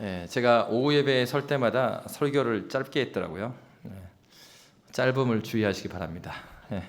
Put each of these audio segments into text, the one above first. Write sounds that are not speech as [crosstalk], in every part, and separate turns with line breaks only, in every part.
예, 제가 오후 예배에 설 때마다 설교를 짧게 했더라고요. 예, 짧음을 주의하시기 바랍니다. 예.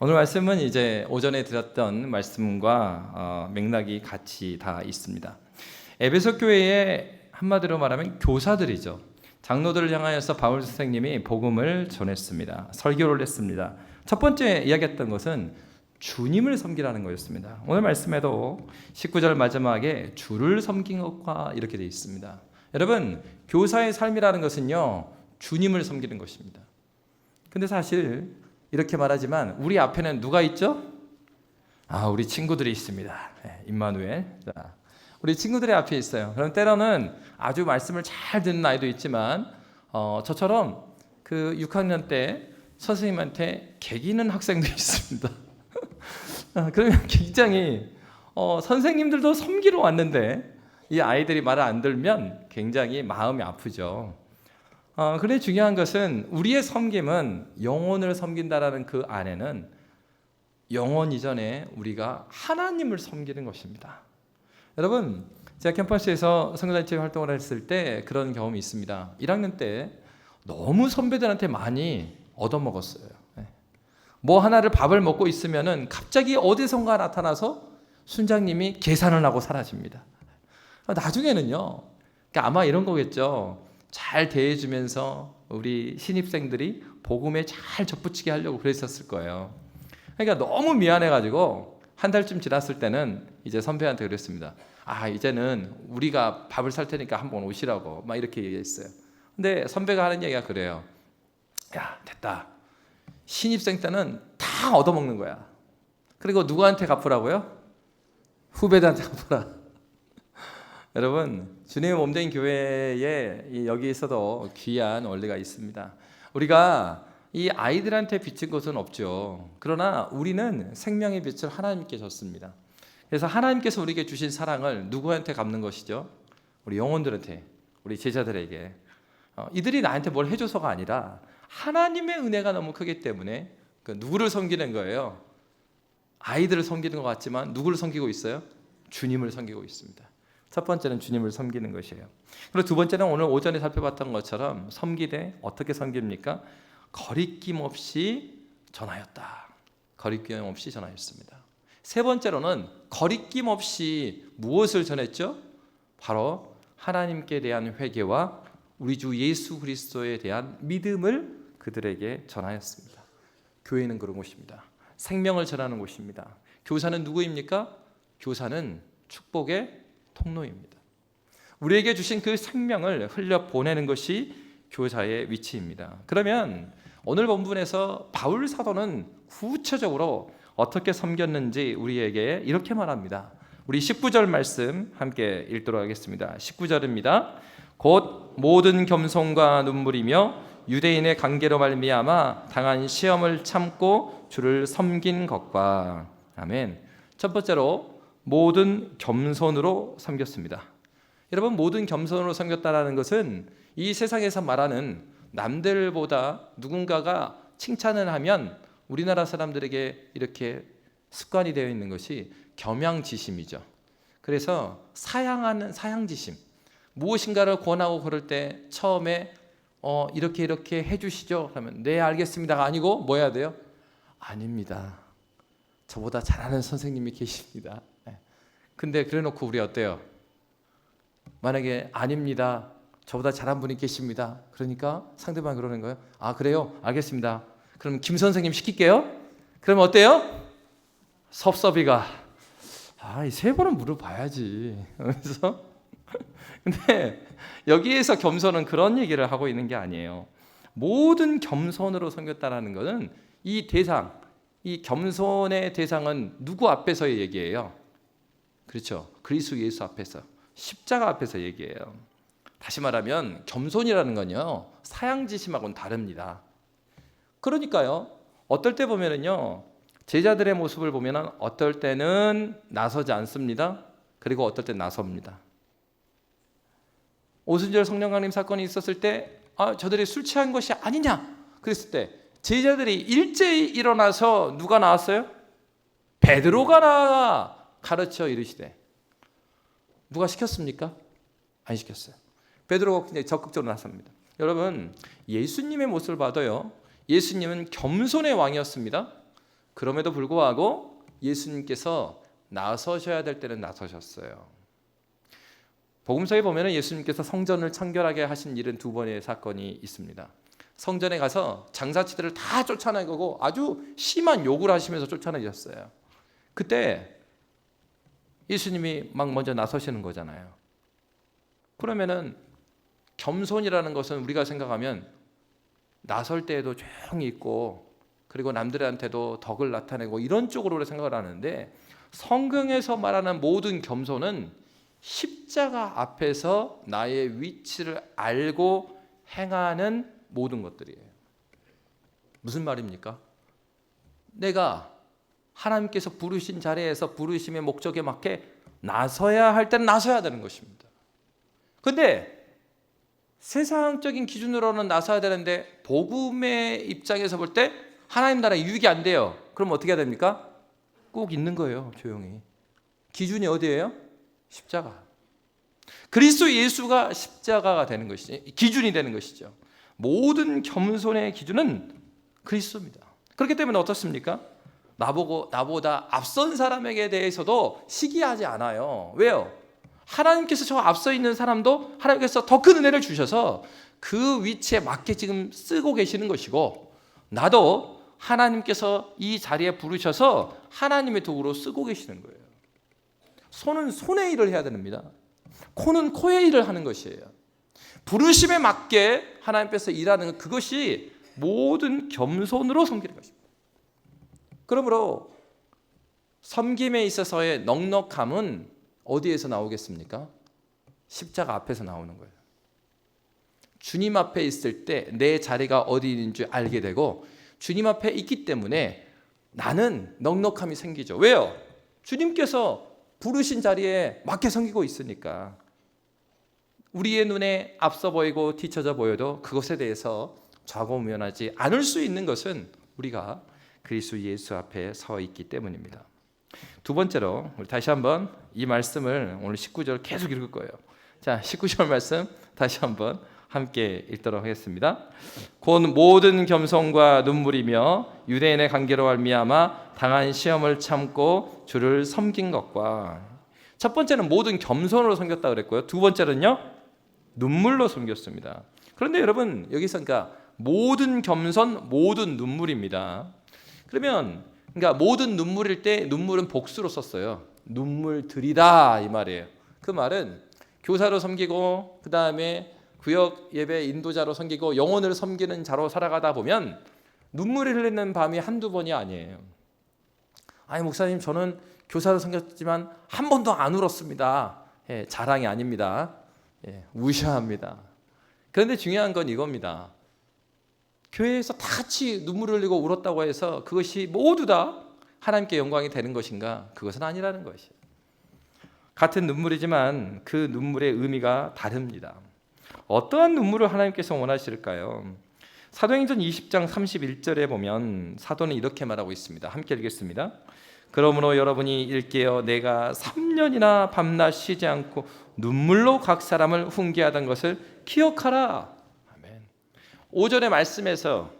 오늘 말씀은 이제 오전에 드렸던 말씀과 어, 맥락이 같이 다 있습니다. 에베소 교회의 한마디로 말하면 교사들이죠. 장로들을 향하여서 바울 선생님이 복음을 전했습니다. 설교를 했습니다. 첫 번째 이야기했던 것은 주님을 섬기라는 거였습니다. 오늘 말씀에도 19절 마지막에 주를 섬긴 것과 이렇게 되어 있습니다. 여러분, 교사의 삶이라는 것은요, 주님을 섬기는 것입니다. 근데 사실 이렇게 말하지만 우리 앞에는 누가 있죠? 아, 우리 친구들이 있습니다. 네, 임마누엘. 자, 우리 친구들의 앞에 있어요. 그럼 때로는 아주 말씀을 잘 듣는 아이도 있지만 어, 저처럼 그 6학년 때 선생님한테 개기는 학생도 [laughs] 있습니다. 아, 그러면 [laughs] 굉장히 어, 선생님들도 섬기러 왔는데 이 아이들이 말을 안 들면 굉장히 마음이 아프죠. 어, 그래 중요한 것은 우리의 섬김은 영혼을 섬긴다라는 그 안에는 영혼 이전에 우리가 하나님을 섬기는 것입니다. 여러분, 제가 캠퍼스에서 선교단체 활동을 했을 때 그런 경험이 있습니다. 1학년 때 너무 선배들한테 많이 얻어먹었어요. 네. 뭐 하나를 밥을 먹고 있으면은 갑자기 어디선가 나타나서 순장님이 계산을 하고 사라집니다. 나중에는요, 그러니까 아마 이런 거겠죠. 잘 대해주면서 우리 신입생들이 복음에 잘 접붙이게 하려고 그랬었을 거예요. 그러니까 너무 미안해가지고 한 달쯤 지났을 때는 이제 선배한테 그랬습니다. 아 이제는 우리가 밥을 살 테니까 한번 오시라고 막 이렇게 얘기했어요. 근데 선배가 하는 얘기가 그래요. 야 됐다. 신입생 때는 다 얻어먹는 거야. 그리고 누구한테 갚으라고요? 후배들한테 갚으라. [laughs] 여러분 주님의 몸된 교회에 여기에서도 귀한 원리가 있습니다. 우리가 이 아이들한테 비친 것은 없죠. 그러나 우리는 생명의 빛을 하나님께 줬습니다. 그래서 하나님께서 우리에게 주신 사랑을 누구한테 갚는 것이죠? 우리 영혼들한테, 우리 제자들에게. 어, 이들이 나한테 뭘 해줘서가 아니라 하나님의 은혜가 너무 크기 때문에 그 누구를 섬기는 거예요? 아이들을 섬기는 것 같지만 누구를 섬기고 있어요? 주님을 섬기고 있습니다. 첫 번째는 주님을 섬기는 것이에요. 그리고 두 번째는 오늘 오전에 살펴봤던 것처럼 섬기되 어떻게 섬깁니까? 거리낌 없이 전하였다. 거리낌 없이 전하였습니다. 세 번째로는 거리낌 없이 무엇을 전했죠? 바로 하나님께 대한 회개와 우리 주 예수 그리스도에 대한 믿음을 그들에게 전하였습니다. 교회는 그런 곳입니다. 생명을 전하는 곳입니다. 교사는 누구입니까? 교사는 축복의 통로입니다. 우리에게 주신 그 생명을 흘려 보내는 것이 교사의 위치입니다. 그러면 오늘 본문에서 바울 사도는 구체적으로 어떻게 섬겼는지 우리에게 이렇게 말합니다. 우리 19절 말씀 함께 읽도록 하겠습니다. 19절입니다. 곧 모든 겸손과 눈물이며 유대인의 관계로 말미암아 당한 시험을 참고 주를 섬긴 것과 아멘. 첫 번째로 모든 겸손으로 섬겼습니다. 여러분 모든 겸손으로 섬겼다라는 것은 이 세상에서 말하는 남들보다 누군가가 칭찬을 하면 우리나라 사람들에게 이렇게 습관이 되어 있는 것이 겸양지심이죠. 그래서 사양하는 사양지심. 무엇인가를 권하고 그럴 때 처음에 어, 이렇게 이렇게 해주시죠. 그러면 네 알겠습니다가 아니고 뭐 해야 돼요? 아닙니다. 저보다 잘하는 선생님이 계십니다. 네. 근데 그래놓고 우리 어때요? 만약에 아닙니다. 저보다 잘한 분이 계십니다. 그러니까 상대방 그러는 거예요. 아 그래요? 알겠습니다. 그럼 김 선생님 시킬게요. 그럼 어때요? 섭섭이가 아세 번은 물어봐야지. [laughs] 그래서 [laughs] 근데 여기에서 겸손은 그런 얘기를 하고 있는 게 아니에요. 모든 겸손으로 섬겼다라는 것은 이 대상, 이 겸손의 대상은 누구 앞에서의 얘기예요? 그렇죠. 그리스도 예수 앞에서 십자가 앞에서 얘기해요. 다시 말하면 겸손이라는 건요 사양지심하고는 다릅니다. 그러니까요 어떨 때 보면은요 제자들의 모습을 보면은 어떨 때는 나서지 않습니다. 그리고 어떨 때 나섭니다. 오순절 성령 강림 사건이 있었을 때 아, 저들이 술 취한 것이 아니냐 그랬을 때 제자들이 일제히 일어나서 누가 나왔어요? 베드로가 나가 가르쳐 이르시되 누가 시켰습니까? 안 시켰어요. 베드로가 굉장히 적극적으로 나섭니다. 여러분 예수님의 모습을 봐도요. 예수님은 겸손의 왕이었습니다. 그럼에도 불구하고 예수님께서 나서셔야 될 때는 나서셨어요. 복음서에 보면 예수님께서 성전을 청결하게 하신 일은 두 번의 사건이 있습니다. 성전에 가서 장사치들을 다 쫓아내고 아주 심한 욕을 하시면서 쫓아내셨어요. 그때 예수님이 막 먼저 나서시는 거잖아요. 그러면은 겸손이라는 것은 우리가 생각하면 나설 때에도 조용히 있고 그리고 남들한테도 덕을 나타내고 이런 쪽으로 생각을 하는데 성경에서 말하는 모든 겸손은 십자가 앞에서 나의 위치를 알고 행하는 모든 것들이에요. 무슨 말입니까? 내가 하나님께서 부르신 자리에서 부르심의 목적에 맞게 나서야 할 때는 나서야 되는 것입니다. 근데 세상적인 기준으로는 나서야 되는데 복음의 입장에서 볼 때 하나님 나라 유익이 안 돼요. 그럼 어떻게 해야 됩니까? 꼭 있는 거예요, 조용히. 기준이 어디예요? 십자가. 그리스도 예수가 십자가가 되는 것이지 기준이 되는 것이죠. 모든 겸손의 기준은 그리스도입니다. 그렇기 때문에 어떻습니까? 나보고 나보다 앞선 사람에게 대해서도 시기하지 않아요. 왜요? 하나님께서 저 앞서 있는 사람도 하나님께서 더 큰 은혜를 주셔서 그 위치에 맞게 지금 쓰고 계시는 것이고 나도 하나님께서 이 자리에 부르셔서 하나님의 도구로 쓰고 계시는 거예요. 손은 손의 일을 해야 됩니다. 코는 코의 일을 하는 것이에요. 부르심에 맞게 하나님께서 일하는 그것이 모든 겸손으로 섬기는 것입니다. 그러므로 섬김에 있어서의 넉넉함은 어디에서 나오겠습니까? 십자가 앞에서 나오는 거예요. 주님 앞에 있을 때 내 자리가 어디 있는 줄 알게 되고 주님 앞에 있기 때문에 나는 넉넉함이 생기죠. 왜요? 주님께서 부르신 자리에 맞게 섬기고 있으니까 우리의 눈에 앞서 보이고 뒤쳐져 보여도 그것에 대해서 좌고우면하지 않을 수 있는 것은 우리가 그리스도 예수 앞에 서 있기 때문입니다. 두 번째로 다시 한번 이 말씀을 오늘 19절 계속 읽을 거예요. 자, 19절 말씀 다시 한번 함께 읽도록 하겠습니다. 곧 모든 겸손과 눈물이며 유대인의 관계로 말미암아 당한 시험을 참고 주를 섬긴 것과 첫 번째는 모든 겸손으로 섬겼다 그랬고요. 두 번째는요. 눈물로 섬겼습니다. 그런데 여러분 여기서 그러니까 모든 겸손, 모든 눈물입니다. 그러면 그러니까 모든 눈물일 때 눈물은 복수로 썼어요. 눈물 들이다 이 말이에요. 그 말은 교사로 섬기고 그 다음에 구역 예배 인도자로 섬기고 영혼을 섬기는 자로 살아가다 보면 눈물이 흘리는 밤이 한두 번이 아니에요. 아니 목사님 저는 교사로 섬겼지만 한 번도 안 울었습니다. 예, 자랑이 아닙니다. 예, 우셔합니다. 그런데 중요한 건 이겁니다. 교회에서 다 같이 눈물을 흘리고 울었다고 해서 그것이 모두 다 하나님께 영광이 되는 것인가? 그것은 아니라는 것이에요. 같은 눈물이지만 그 눈물의 의미가 다릅니다. 어떠한 눈물을 하나님께서 원하실까요? 사도행전 20장 31절에 보면 사도는 이렇게 말하고 있습니다. 함께 읽겠습니다. 그러므로 여러분이 일깨어 내가 3년이나 밤낮 쉬지 않고 눈물로 각 사람을 훈계하던 것을 기억하라. 아멘. 5절의 말씀에서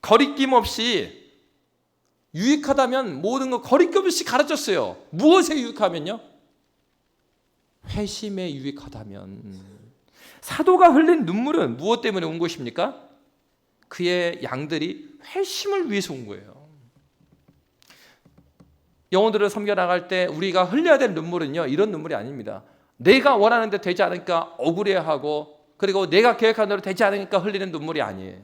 거리낌 없이 유익하다면 모든 거 거리낌 없이 가르쳤어요. 무엇에 유익하면요? 회심에 유익하다면 사도가 흘린 눈물은 무엇 때문에 온 것입니까? 그의 양들이 회심을 위해서 온 거예요. 영혼들을 섬겨 나갈 때 우리가 흘려야 될 눈물은요 이런 눈물이 아닙니다. 내가 원하는 데 되지 않으니까 억울해하고 그리고 내가 계획한 대로 되지 않으니까 흘리는 눈물이 아니에요.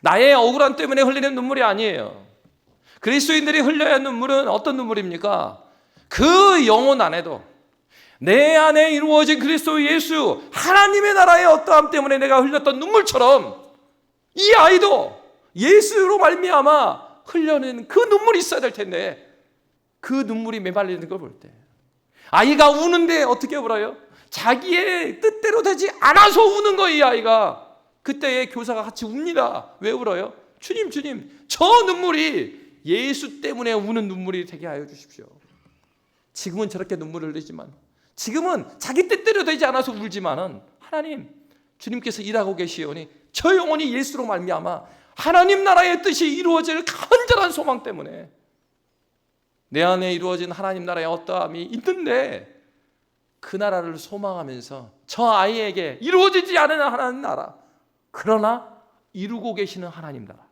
나의 억울함 때문에 흘리는 눈물이 아니에요. 그리스도인들이 흘려야 하는 눈물은 어떤 눈물입니까? 그 영혼 안에도 내 안에 이루어진 그리스도 예수 하나님의 나라의 어떠함 때문에 내가 흘렸던 눈물처럼 이 아이도 예수로 말미암아 흘려낸 그 눈물이 있어야 될 텐데 그 눈물이 메말리는 걸 볼 때 아이가 우는데 어떻게 울어요? 자기의 뜻대로 되지 않아서 우는 거예요 이 아이가 그때에 교사가 같이 웁니다 왜 울어요? 주님 주님 저 눈물이 예수 때문에 우는 눈물이 되게 하여 주십시오 지금은 저렇게 눈물을 흘리지만 지금은 자기 뜻대로 되지 않아서 울지만은 하나님 주님께서 일하고 계시오니 저 영혼이 예수로 말미암아 하나님 나라의 뜻이 이루어질 간절한 소망 때문에 내 안에 이루어진 하나님 나라의 어떠함이 있는데 그 나라를 소망하면서 저 아이에게 이루어지지 않은 하나님 나라 그러나 이루고 계시는 하나님 나라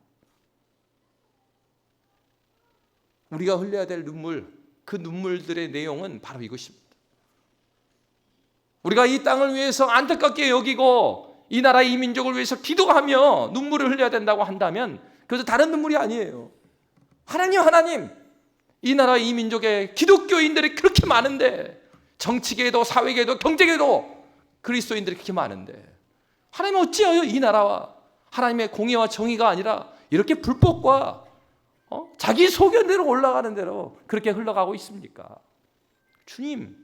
우리가 흘려야 될 눈물 그 눈물들의 내용은 바로 이것입니다. 우리가 이 땅을 위해서 안타깝게 여기고 이 나라 이 민족을 위해서 기도하며 눈물을 흘려야 된다고 한다면 그래서 다른 눈물이 아니에요. 하나님 하나님 이 나라 이 민족의 기독교인들이 그렇게 많은데 정치계도 사회계도 경제계도 그리스도인들이 그렇게 많은데 하나님 어찌하여 이 나라와 하나님의 공의와 정의가 아니라 이렇게 불법과 어? 자기 소견대로 올라가는 대로 그렇게 흘러가고 있습니까? 주님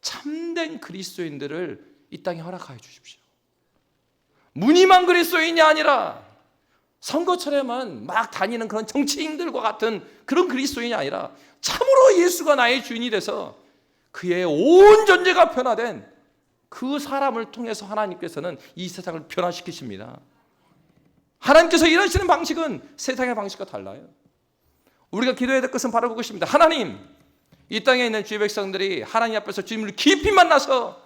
참된 그리스도인들을 이 땅에 허락하여 주십시오. 무늬만 그리스도인이 아니라 선거철에만 막 다니는 그런 정치인들과 같은 그런 그리스도인이 아니라 참으로 예수가 나의 주인이 돼서 그의 온 존재가 변화된 그 사람을 통해서 하나님께서는 이 세상을 변화시키십니다. 하나님께서 일하시는 방식은 세상의 방식과 달라요. 우리가 기도해야 될 것은 바로 그것입니다. 하나님, 이 땅에 있는 주의 백성들이 하나님 앞에서 주님을 깊이 만나서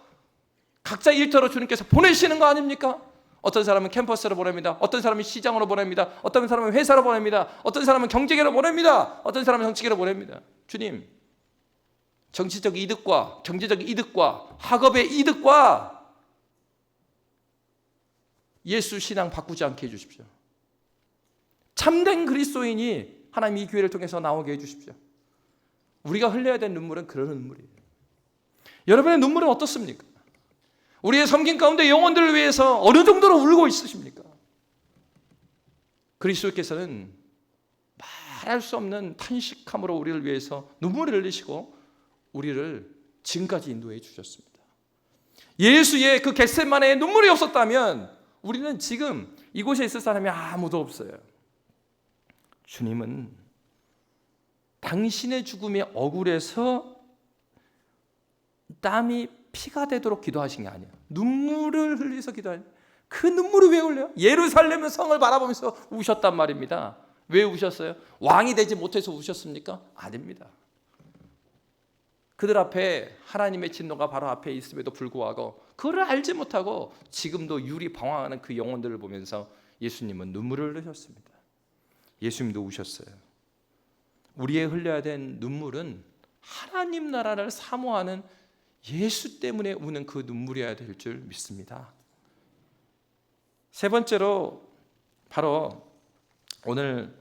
각자 일터로 주님께서 보내시는 거 아닙니까? 어떤 사람은 캠퍼스로 보냅니다. 어떤 사람은 시장으로 보냅니다. 어떤 사람은 회사로 보냅니다. 어떤 사람은 경제계로 보냅니다. 어떤 사람은 정치계로 보냅니다. 주님, 정치적 이득과 경제적 이득과 학업의 이득과 예수 신앙 바꾸지 않게 해주십시오. 참된 그리스도인이 하나님 이 교회를 통해서 나오게 해주십시오. 우리가 흘려야 될 눈물은 그런 눈물이에요. 여러분의 눈물은 어떻습니까? 우리의 섬긴 가운데 영혼들을 위해서 어느 정도로 울고 있으십니까? 그리스도께서는 말할 수 없는 탄식함으로 우리를 위해서 눈물을 흘리시고 우리를 지금까지 인도해 주셨습니다. 예수의 그 겟세만의 눈물이 없었다면 우리는 지금 이곳에 있을 사람이 아무도 없어요. 주님은 당신의 죽음에 억울해서 땀이 피가 되도록 기도하신 게 아니에요. 눈물을 흘리서 기도하는 그 눈물을 왜 흘려요? 예루살렘 성을 바라보면서 우셨단 말입니다. 왜 우셨어요? 왕이 되지 못해서 우셨습니까? 아닙니다. 그들 앞에 하나님의 진노가 바로 앞에 있음에도 불구하고 그를 알지 못하고 지금도 유리 방황하는 그 영혼들을 보면서 예수님은 눈물을 흘리셨습니다. 예수님도 우셨어요. 우리의 흘려야 된 눈물은 하나님 나라를 사모하는 예수 때문에 우는 그 눈물이어야 될 줄 믿습니다. 세 번째로 바로 오늘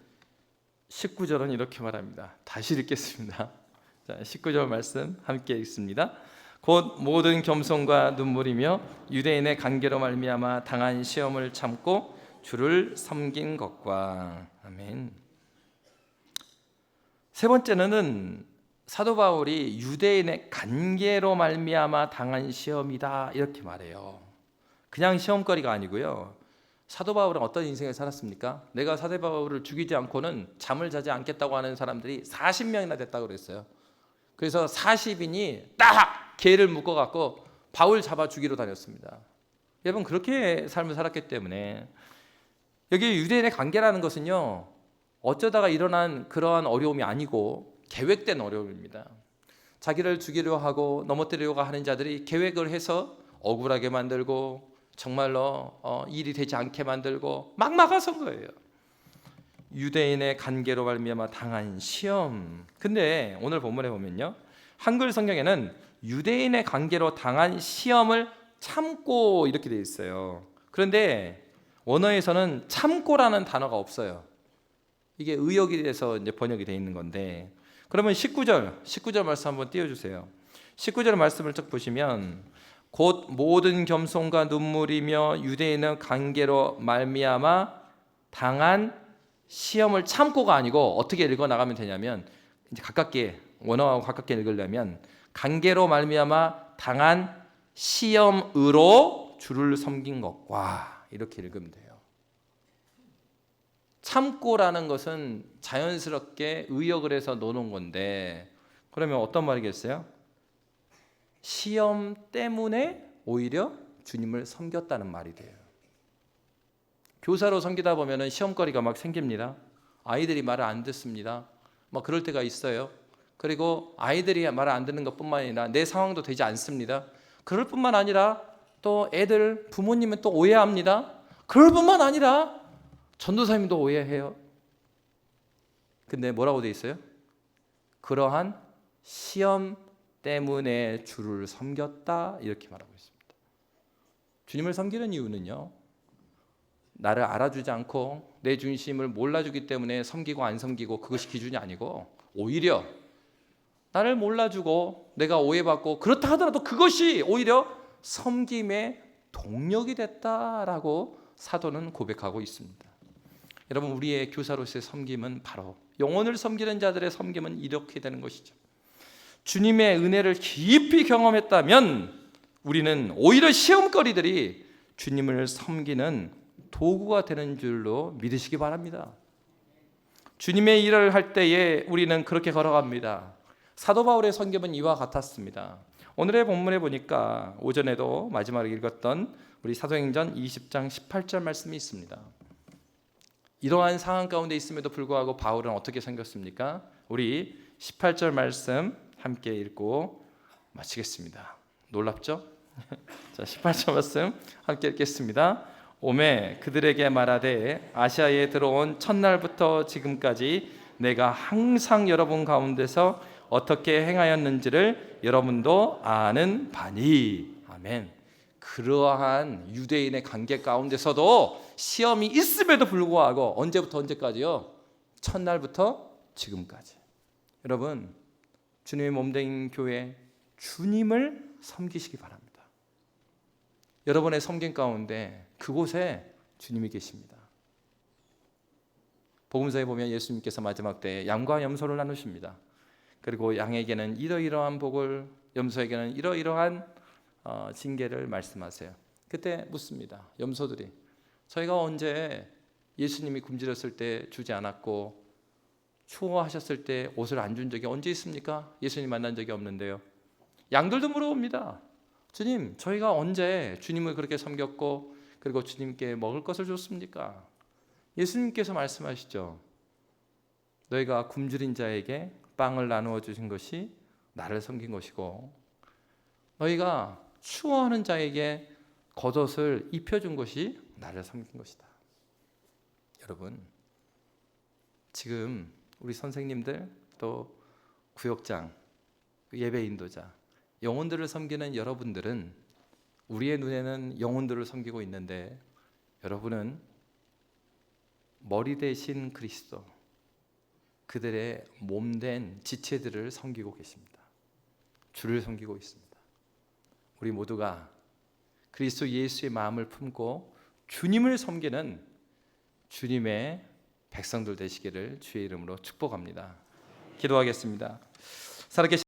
19절은 이렇게 말합니다. 다시 읽겠습니다. [laughs] 자, 19절 말씀 함께 읽습니다. 곧 모든 겸손과 눈물이며 유대인의 관계로 말미암아 당한 시험을 참고 주를 섬긴 것과 아멘. 세 번째는 사도 바울이 유대인의 관계로 말미암아 당한 시험이다 이렇게 말해요. 그냥 시험거리가 아니고요. 사도 바울은 어떤 인생을 살았습니까? 내가 사도 바울을 죽이지 않고는 잠을 자지 않겠다고 하는 사람들이 40명이나 됐다고 그랬어요. 그래서 40인이 딱 개를 묶어 갖고 바울 잡아 죽이러 다녔습니다. 여러분 그렇게 삶을 살았기 때문에 여기 유대인의 관계라는 것은요. 어쩌다가 일어난 그러한 어려움이 아니고 계획된 어려움입니다. 자기를 죽이려 하고 넘어뜨리려고 하는 자들이 계획을 해서 억울하게 만들고 정말로 어, 일이 되지 않게 만들고 막 막아선 거예요. 유대인의 관계로 말미암아 당한 시험. 근데 오늘 본문에 보면요. 한글 성경에는 유대인의 관계로 당한 시험을 참고 이렇게 돼 있어요. 그런데 원어에서는 참고라는 단어가 없어요. 이게 의역이 돼서 이제 번역이 돼 있는 건데 그러면 19절 19절 말씀 한번 띄워 주세요. 19절 말씀을 쭉 보시면 곧 모든 겸손과 눈물이며 유대인은 관계로 말미암아 당한 시험을 참고가 아니고 어떻게 읽어 나가면 되냐면 이제 가깝게 원어하고 가깝게 읽으려면 관계로 말미암아 당한 시험으로 주를 섬긴 것과 이렇게 읽으면 돼요. 참고라는 것은 자연스럽게 의역을 해서 넣어놓은 건데 그러면 어떤 말이겠어요? 시험 때문에 오히려 주님을 섬겼다는 말이 돼요. 교사로 섬기다 보면은 시험거리가 막 생깁니다. 아이들이 말을 안 듣습니다. 막 그럴 때가 있어요. 그리고 아이들이 말을 안 듣는 것뿐만 아니라 내 상황도 되지 않습니다. 그럴 뿐만 아니라 또 애들 부모님은 또 오해합니다. 그럴 뿐만 아니라 전도사님도 오해해요. 근데 뭐라고 돼 있어요? 그러한 시험 때문에 주를 섬겼다 이렇게 말하고 있습니다. 주님을 섬기는 이유는요. 나를 알아주지 않고 내 중심을 몰라주기 때문에 섬기고 안 섬기고 그것이 기준이 아니고 오히려 나를 몰라주고 내가 오해받고 그렇다 하더라도 그것이 오히려 섬김의 동력이 됐다라고 사도는 고백하고 있습니다. 여러분 우리의 교사로서의 섬김은 바로 영혼을 섬기는 자들의 섬김은 이렇게 되는 것이죠. 주님의 은혜를 깊이 경험했다면 우리는 오히려 시험거리들이 주님을 섬기는 도구가 되는 줄로 믿으시기 바랍니다. 주님의 일을 할 때에 우리는 그렇게 걸어갑니다. 사도 바울의 성경은 이와 같았습니다. 오늘의 본문에 보니까 오전에도 마지막에 읽었던 우리 사도행전 20장 18절 말씀이 있습니다. 이러한 상황 가운데 있음에도 불구하고 바울은 어떻게 생겼습니까? 우리 18절 말씀 함께 읽고 마치겠습니다. 놀랍죠? [laughs] 자, 18절 말씀 함께 읽겠습니다. 오매 그들에게 말하되 아시아에 들어온 첫날부터 지금까지 내가 항상 여러분 가운데서 어떻게 행하였는지를 여러분도 아는 바니 아멘. 그러한 유대인의 관계 가운데서도 시험이 있음에도 불구하고 언제부터 언제까지요? 첫날부터 지금까지. 여러분 주님의 몸된 교회 주님을 섬기시기 바랍니다. 여러분의 섬김 가운데 그곳에 주님이 계십니다. 복음서에 보면 예수님께서 마지막 때 양과 염소를 나누십니다. 그리고 양에게는 이러이러한 복을 염소에게는 이러이러한 어, 징계를 말씀하세요. 그때 묻습니다. 염소들이 저희가 언제 예수님이 굶주렸을 때 주지 않았고 추워하셨을 때 옷을 안 준 적이 언제 있습니까? 예수님 만난 적이 없는데요. 양들도 물어봅니다. 주님, 저희가 언제 주님을 그렇게 섬겼고 그리고 주님께 먹을 것을 줬습니까? 예수님께서 말씀하시죠. 너희가 굶주린 자에게 빵을 나누어 주신 것이 나를 섬긴 것이고 너희가 추워하는 자에게 겉옷을 입혀 준 것이 나를 섬긴 것이다. 여러분, 지금 우리 선생님들 또 구역장, 예배 인도자, 영혼들을 섬기는 여러분들은 우리의 눈에는 영혼들을 섬기고 있는데 여러분은 머리 대신 그리스도 그들의 몸 된 지체들을 섬기고 계십니다. 주를 섬기고 있습니다. 우리 모두가 그리스도 예수의 마음을 품고 주님을 섬기는 주님의 백성들 되시기를 주의 이름으로 축복합니다. 기도하겠습니다. 살아계신